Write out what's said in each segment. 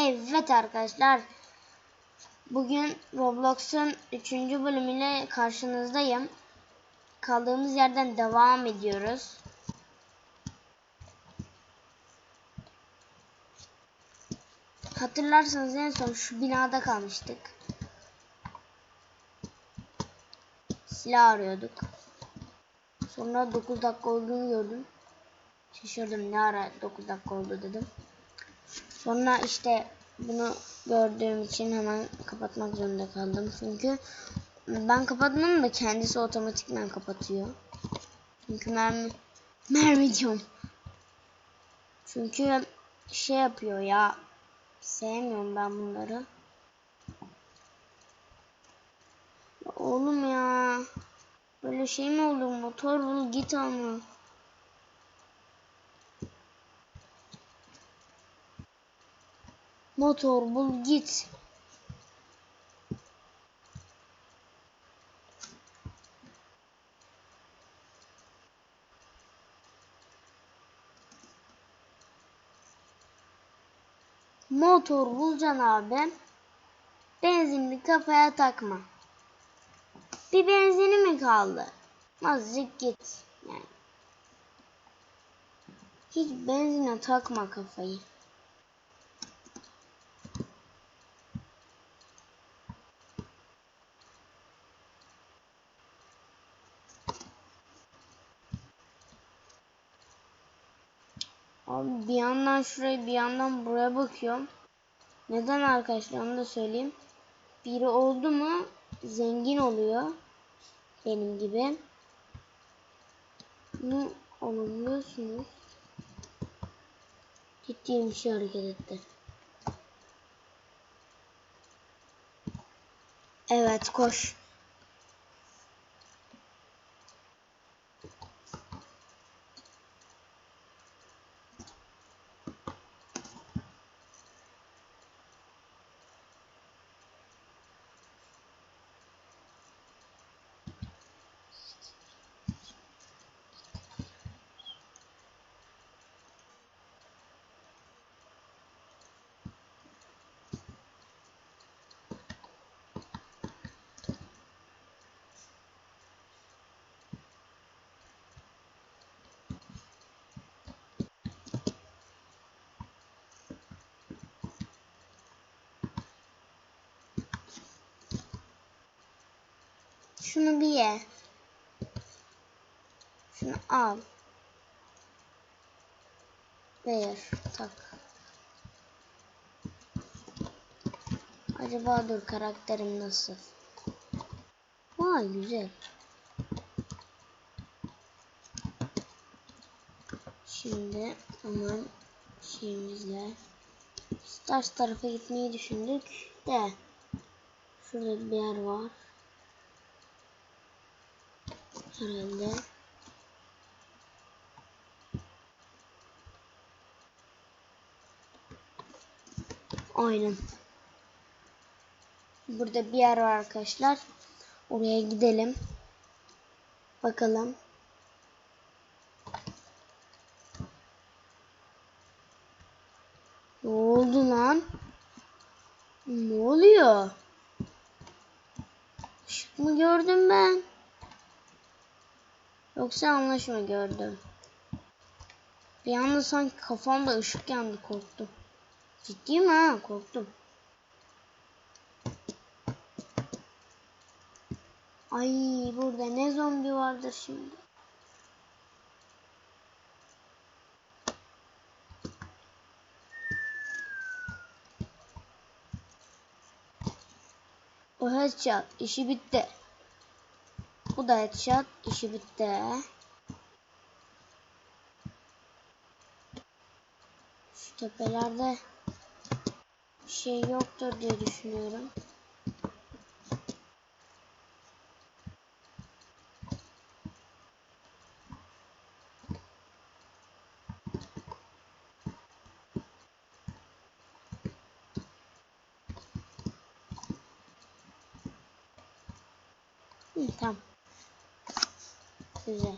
Evet arkadaşlar. Bugün Roblox'un 3. bölümüyle karşınızdayım. Kaldığımız yerden devam ediyoruz. Hatırlarsanız en son şu binada kalmıştık. Silah arıyorduk. Sonra 9 dakika olduğunu gördüm. Şaşırdım ne ara 9 dakika oldu dedim. Sonra işte bunu gördüğüm için hemen kapatmak zorunda kaldım. Çünkü ben kapatmam da kendisi otomatikman kapatıyor. Çünkü mermi mermi diyorum. Çünkü şey yapıyor ya. Sevmiyorum ben bunları. Oğlum ya. Böyle şey mi olur? Motor bul git ama. Motor bul git. Motor bulacaksın abi. Benzinli kafaya takma. Bir benzini mi kaldı? Azıcık git. Yani. Hiç benzine takma kafayı. Abi bir yandan şuraya bir yandan buraya bakıyorum. Neden arkadaşlar onu da söyleyeyim. Biri oldu mu zengin oluyor. Benim gibi. Bunu alabiliyorsunuz. Ciddi bir şey hareket etti. Evet koş. Şunu bir ye. Şunu al. Ver. Tak. Acaba dur karakterim nasıl? Vay güzel. Şimdi hemen şeyimizle Stars tarafa gitmeyi düşündük de şurada bir yer var. Herhalde. Aynen. Burada bir yer var arkadaşlar. Oraya gidelim. Bakalım. Ne oldu lan? Ne oluyor? Işık mı gördüm ben? Yoksa anlaşma gördüm. Bir anda sanki kafamda ışık yandı korktum. Ciddi mi ha korktum. Ay burada ne zombi vardır şimdi. O headshot işi bitti. Bu da headshot. işi bitti. Şu tepelerde bir şey yoktur diye düşünüyorum. Hı, tamam. Güzel.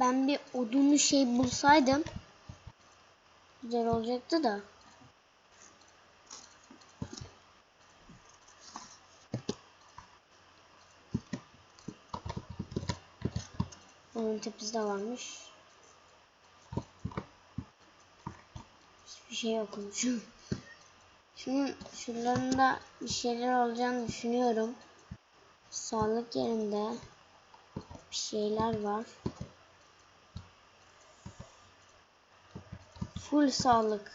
Ben bir odunlu şey bulsaydım güzel olacaktı da. Onun tepesi de varmış. Hiçbir şey yokmuş. Şunun şuralarında bir şeyler olacağını düşünüyorum. Sağlık yerinde bir şeyler var. Full sağlık.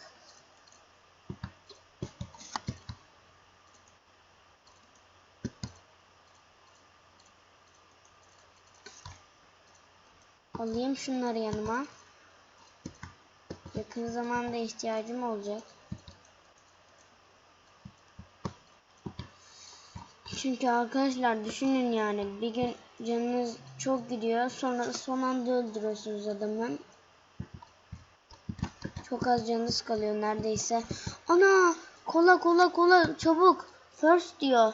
Alayım şunları yanıma. Yakın zamanda ihtiyacım olacak. Çünkü arkadaşlar düşünün yani bir gün canınız çok gidiyor sonra son anda öldürüyorsunuz adamın. Çok az canınız kalıyor neredeyse. Ana kola kola kola çabuk first diyor.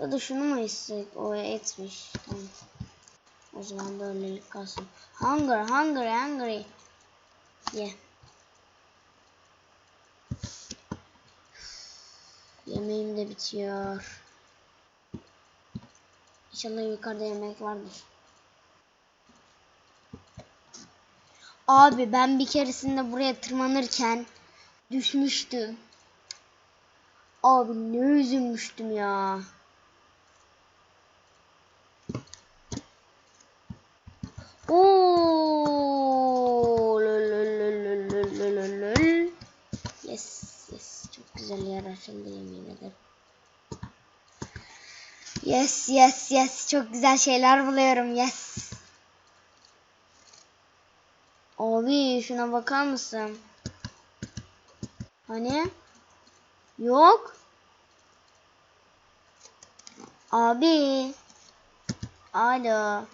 Ya da şunu mu içsek? O etmiş. Tamam. O zaman da öylelik kalsın. Hunger, hungry, hungry. Ye. Yemeğim de bitiyor. İnşallah yukarıda yemek vardır. Abi ben bir keresinde buraya tırmanırken düşmüştüm. Abi ne üzülmüştüm ya. Yes, yes, yes. Çok güzel şeyler buluyorum. Yes. Abi şuna bakar mısın? Hani? Yok. Abi. Alo.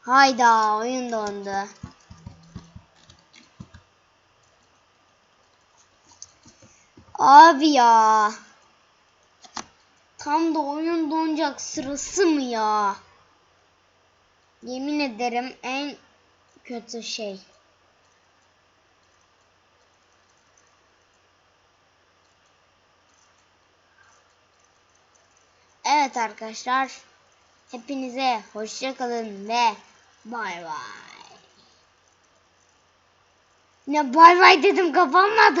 Hayda oyun dondu. Abi ya. Tam da oyun donacak sırası mı ya? Yemin ederim en kötü şey. Evet arkadaşlar. Hepinize hoşça kalın ve bay bay. Ne bay bay dedim kapanmadı.